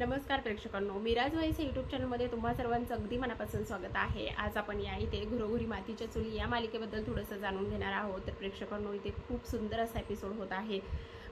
नमस्कार प्रेक्षकांनो Miraj vice YouTube चॅनलमध्ये तुम्हा सर्वांचं अगदी मनापासून स्वागत आहे. आज आपण या इथे घरोघरी मातीच्या चुली या मालिकेबद्दल थोडंसं जाणून घेणार आहोत. तर प्रेक्षकांनो इथे खूप सुंदर असा एपिसोड होत आहे.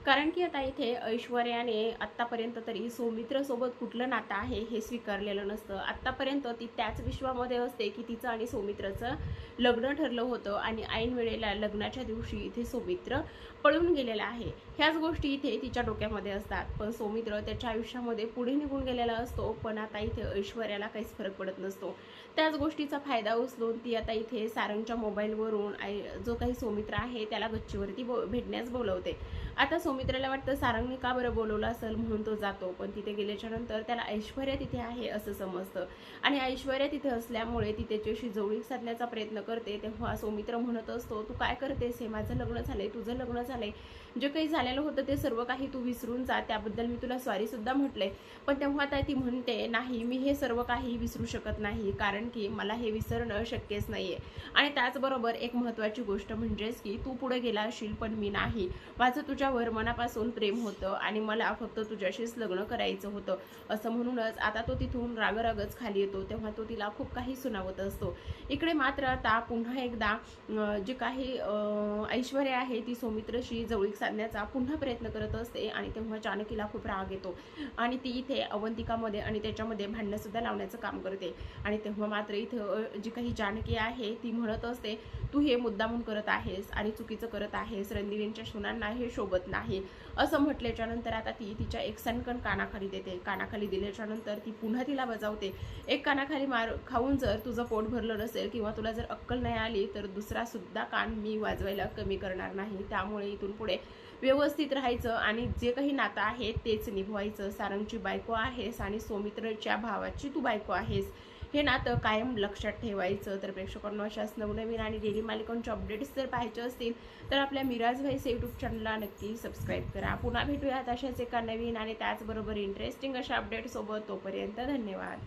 कारण की आता इथे ऐश्वर्याने आत्तापर्यंत तरी सौमित्रसोबत कुठलं नातं आहे हे स्वीकारलेलं नसतं. आत्तापर्यंत ती त्याच विश्वामध्ये असते की तिचं आणि सौमित्रचं लग्न ठरलं होतं आणि ऐन वेळेला लग्नाच्या दिवशी इथे सौमित्र पळून गेलेला आहे. ह्याच गोष्टी इथे तिच्या डोक्यामध्ये असतात. पण सौमित्र त्याच्या आयुष्यामध्ये पुढे निघून गेलेला असतो पण आता इथे ऐश्वर्याला काहीच फरक पडत नसतो. त्याच गोष्टीचा फायदा उचलून ती आता इथे सारंगच्या मोबाईलवरून आई जो काही सौमित्र आहे त्याला गच्चीवरती बो भेटण्यास बोलवते. आता सौमित्राला वाटतं सारंगने का बरं बोलवलं असेल म्हणून तो जातो. पण तिथे गेल्याच्यानंतर त्याला ऐश्वर्या तिथे आहे असं समजतं. आणि ऐश्वर्या तिथे असल्यामुळे ती त्याच्याशी जवळीक साधण्याचा प्रयत्न करते. तेव्हा सौमित्र म्हणत असतो तू काय करतेस हे? माझं लग्न झालंय तुझं लग्न झालंय. जे काही झालेलं होतं ते सर्व काही तू विसरून जा. त्याबद्दल मी तुला स्वारीसुद्धा म्हटलंय. पण तेव्हा आता ती म्हणते नाही मी हे सर्व काही विसरू शकत नाही. कारण की मला हे विसरणं शक्यच नाहीये. आणि त्याचबरोबर एक महत्त्वाची गोष्ट म्हणजेच की तू पुढे गेला असशील पण मी नाही. माझं तुझ्यावर मनापासून प्रेम होतं आणि मला फक्त तुझ्याशीच लग्न करायचं होतं. असं म्हणूनच आता तो तिथून रागरागच खाली येतो तेव्हा तो तिला खूप काही सुनावत असतो. इकडे मात्र आता पुन्हा एकदा जे जी काही ऐश्वर्य ऐश्वर्या आहे ती सौमित्रशी जवळीक साधण्याचा पुन्हा प्रयत्न करत असते आणि तेव्हा जानकीला खूप राग येतो. आणि ती इथे अवंतिकामध्ये आणि त्याच्यामध्ये भांडणंसुद्धा लावण्याचं काम करते. आणि तेव्हा मात्र इथं जी काही जानकी आहे ती म्हणत असते तू हे मुद्दामून करत आहेस आणि चुकीचं करत आहेस. रणदिवींच्या सुनांना हे शोभत नाही. असं म्हटल्याच्या नंतर आता ती तिच्या एक सणकण कानाखाली देते. कानाखाली दिल्याच्या नंतर ती पुन्हा तिला बजावते. एक कानाखाली मार खाऊन जर तुझं पोट भरलं नसेल किंवा तुला जर अक्कल नाही आली तर दुसरा सुद्धा कान मी वाजवायला कमी करणार नाही. त्यामुळे इथून पुढे व्यवस्थित राहायचं आणि जे काही नातं आहे तेच निभवायचं. सारंगची बायको आहेस आणि सौमित्रच्या भावाची तू बायको आहेस. हे नातं कायम लक्षात ठेवायचं. तर प्रेक्षकांना अशाच नवनवीन आणि डेली मालिकांचे अपडेट्स जर पाहायचे असतील तर आपल्या मिराज व्हाईस यूट्यूब चॅनलला नक्की सबस्क्राईब करा. पुन्हा भेटूयात अशाच एका नवीन आणि त्याचबरोबर इंटरेस्टिंग अशा अपडेटसोबत तोपर्यंत धन्यवाद.